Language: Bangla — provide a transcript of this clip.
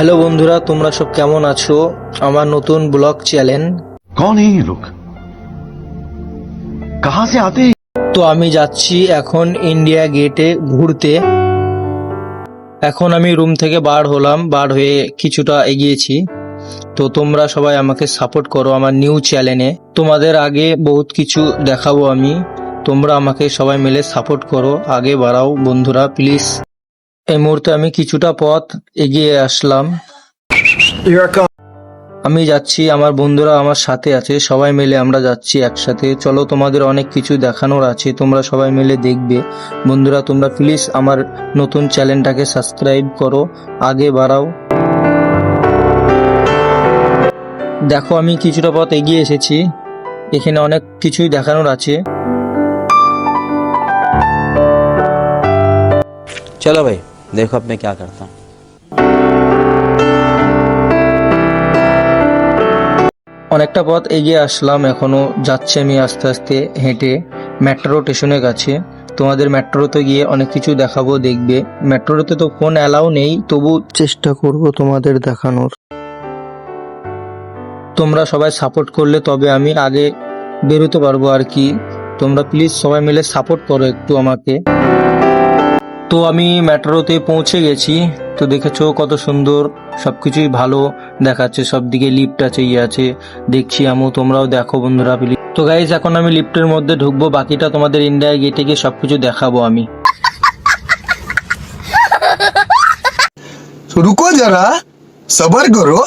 হ্যালো বন্ধুরা তোমরা সব কেমন আছো? আমার নতুন ব্লগ চ্যানেল। তো আমি যাচ্ছি এখন ইন্ডিয়া গেটে ঘুরতে। এখন আমি রুম থেকে বার হলাম বার হয়ে কিছুটা এগিয়েছি। তো তোমরা সবাই আমাকে সাপোর্ট করো আমার নিউ চ্যানেলে। তোমাদের আগে বহুত কিছু দেখাবো আমি। তোমরা আমাকে সবাই মিলে সাপোর্ট করো। আগে বাড়াও বন্ধুরা প্লিজ। এই মুহূর্তে আমি কিছুটা পথ এগিয়ে আসলাম। আমি যাচ্ছি আমার বন্ধুরা আমার সাথে আছে সবাই মিলে আমরা যাচ্ছি একসাথে। চলো তোমাদের অনেক কিছু দেখানোর আছে তোমরা সবাই মিলে দেখবে। বন্ধুরা তোমরা প্লিজ আমার নতুন চ্যানেলটাকে সাবস্ক্রাইব করো আগে বাড়াও। দেখো আমি কিছুটা পথ এগিয়ে এসেছি এখানে অনেক কিছুই দেখানোর আছে। চলো ভাই। देखो अब मैं क्या करता हूँ অনেকটা পথ এগিয়ে আসলাম এখনো যাচ্ছি আমি আস্তে আস্তে হেঁটে মেট্রো স্টেশনের কাছে তোমাদের মেট্রোতে গিয়ে অনেক কিছু দেখাবো দেখবে মেট্রোতে তো ফোন অ্যালাউ নেই তবু চেষ্টা করব তোমাদের দেখানোর তোমরা সবাই সাপোর্ট করলে তবে আমি আগে বেরোতে পারবো আর কি তোমরা প্লিজ সবাই মিলে সাপোর্ট করো একটু আমাকে তো আমি মেট্রোতে পৌঁছে গেছি। তো দেখেছ কত সুন্দর সব কিছুই ভালো দেখাচ্ছে সব দিকে লিফট আছে ইয়ে আছে। দেখছি আমিও তোমরাও দেখো বন্ধুরা তো গাইজ এখন আমি লিফটের মধ্যে ঢুকবো, বাকিটা তোমাদের ইন্ডিয়া গেটে গিয়ে সব কিছু দেখাবো আমি। রুকো যারা, সবার করো।